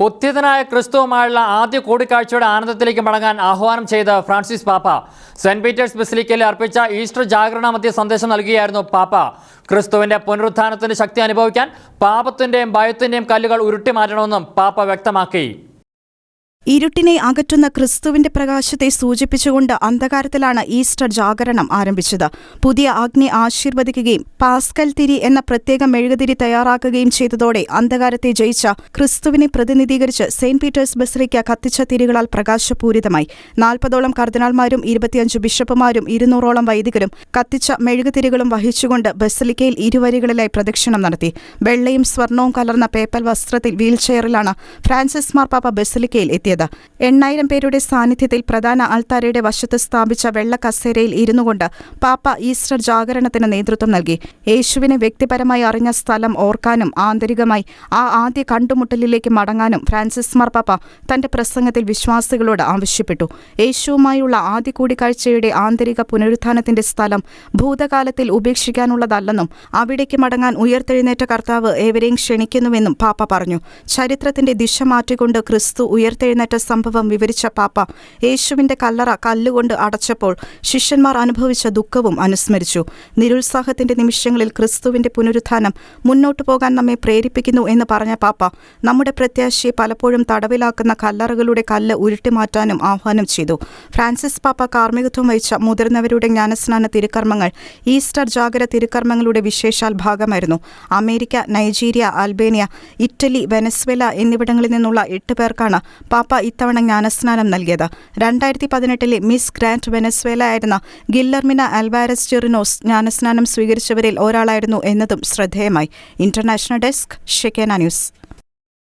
ഉത്തിതനായ ക്രിസ്തുവുമായുള്ള ആദ്യ കൂടിക്കാഴ്ചയുടെ ആനന്ദത്തിലേക്ക് മടങ്ങാൻ ആഹ്വാനം ചെയ്ത ഫ്രാൻസിസ് പാപ്പ. സെന്റ് പീറ്റേഴ്സ് ബസിലിക്കയിൽ അർപ്പിച്ച ഈസ്റ്റർ ജാഗരണ മധ്യ സന്ദേശം നൽകുകയായിരുന്നു പാപ്പ. ക്രിസ്തുവിന്റെ പുനരുത്ഥാനത്തിന്റെ ശക്തി അനുഭവിക്കാൻ പാപത്തിന്റെയും ഭയത്തിന്റെയും കല്ലുകൾ ഉരുട്ടി മാറ്റണമെന്നും പാപ്പ വ്യക്തമാക്കി. ഇരുട്ടിനെ അകറ്റുന്ന ക്രിസ്തുവിന്റെ പ്രകാശത്തെ സൂചിപ്പിച്ചുകൊണ്ട് അന്ധകാരത്തിലാണ് ഈസ്റ്റർ ജാഗരണം ആരംഭിച്ചത്. പുതിയ അഗ്നി ആശീർവദിക്കുകയും പാസ്കൽ തിരി എന്ന പ്രത്യേക മെഴുകുതിരി തയ്യാറാക്കുകയും ചെയ്തതോടെ അന്ധകാരത്തെ ജയിച്ച ക്രിസ്തുവിനെ പ്രതിനിധീകരിച്ച് സെയിന്റ് പീറ്റേഴ്സ് ബസറിക്ക കത്തിച്ച തിരികളാൽ പ്രകാശപൂരിതമായി. നാൽപ്പതോളം കർദിനാൾമാരും ഇരുപത്തിയഞ്ച് ബിഷപ്പുമാരും ഇരുന്നൂറോളം വൈദികരും കത്തിച്ച മെഴുകുതിരികളും വഹിച്ചുകൊണ്ട് ബസലിക്കയിൽ ഇരുവരികളിലായി പ്രദക്ഷിണം നടത്തി. വെള്ളയും സ്വർണവും കലർന്ന പേപ്പൽ വസ്ത്രത്തിൽ വീൽചെയറിലാണ് ഫ്രാൻസിസ് മാർപ്പാപ്പ ബസലിക്കയിൽ എത്തിയത്. എണ്ണായിരം പേരുടെ സാന്നിധ്യത്തിൽ പ്രധാന ആൾത്താരയുടെ വശത്ത് സ്ഥാപിച്ച വെള്ള കസേരയിൽ ഇരുന്നുകൊണ്ട് പാപ്പ ഈസ്റ്റർ ജാഗരണത്തിന് നേതൃത്വം നൽകി. യേശുവിനെ വ്യക്തിപരമായി അറിഞ്ഞ സ്ഥലം ഓർക്കാനും ആന്തരികമായി ആ ആദ്യ കണ്ടുമുട്ടലിലേക്ക് മടങ്ങാനും ഫ്രാൻസിസ് മാർപ്പാപ്പ തന്റെ പ്രസംഗത്തിൽ വിശ്വാസികളോട് ആവശ്യപ്പെട്ടു. യേശുവുമായുള്ള ആദ്യ കൂടിക്കാഴ്ചയുടെ ആന്തരിക പുനരുത്ഥാനത്തിന്റെ സ്ഥലം ഭൂതകാലത്തിൽ ഉപേക്ഷിക്കാനുള്ളതല്ലെന്നും അവിടേക്ക് മടങ്ങാൻ ഉയർത്തെഴുന്നേറ്റ കർത്താവ് ഏവരെയും ക്ഷണിക്കുന്നുവെന്നും പാപ്പ പറഞ്ഞു. ചരിത്രത്തിന്റെ ദിശ മാറ്റിക്കൊണ്ട് ക്രിസ്തു ഉയർത്തെഴുന്നേറ്റ സംഭവം വിവരിച്ച പാപ്പ യേശുവിന്റെ കല്ലറ കല്ലുകൊണ്ട് അടച്ചപ്പോൾ ശിഷ്യന്മാർ അനുഭവിച്ച ദുഃഖവും അനുസ്മരിച്ചു. നിരുത്സാഹത്തിന്റെ നിമിഷങ്ങളിൽ ക്രിസ്തുവിന്റെ പുനരുത്ഥാനം മുന്നോട്ടു പോകാൻ നമ്മെ പ്രേരിപ്പിക്കുന്നു എന്ന് പറഞ്ഞ പാപ്പ നമ്മുടെ പ്രത്യാശയെ പലപ്പോഴും തടവിലാക്കുന്ന കല്ലറകളുടെ കല്ല് ഉരുട്ടിമാറ്റാനും ആഹ്വാനം ചെയ്തു. ഫ്രാൻസിസ് പാപ്പ കാർമ്മികത്വം വഹിച്ച മുതിർന്നവരുടെ ജ്ഞാനസ്നാന തിരുക്കർമ്മങ്ങൾ ഈസ്റ്റർ ജാഗര തിരുക്കർമ്മങ്ങളുടെ വിശേഷാൽ ഭാഗമായിരുന്നു. America Nigeria Albania Italy Venezuela എന്നിവിടങ്ങളിൽ നിന്നുള്ള എട്ട് പേർക്കാണ് പാപ്പ ഇത്തവണ ജ്ഞാനസ്നാനം നൽകിയത്. രണ്ടായിരത്തി പതിനെട്ടിലെ മിസ് ഗ്രാൻഡ് വെനസ്വേല ആയിരുന്ന ഗില്ലർമിന അൽവാരസ് ജെറിനോസ് ജ്ഞാനസ്നാനം സ്വീകരിച്ചവരിൽ ഒരാളായിരുന്നു എന്നതും ശ്രദ്ധേയമായി. International desk Shekinah news.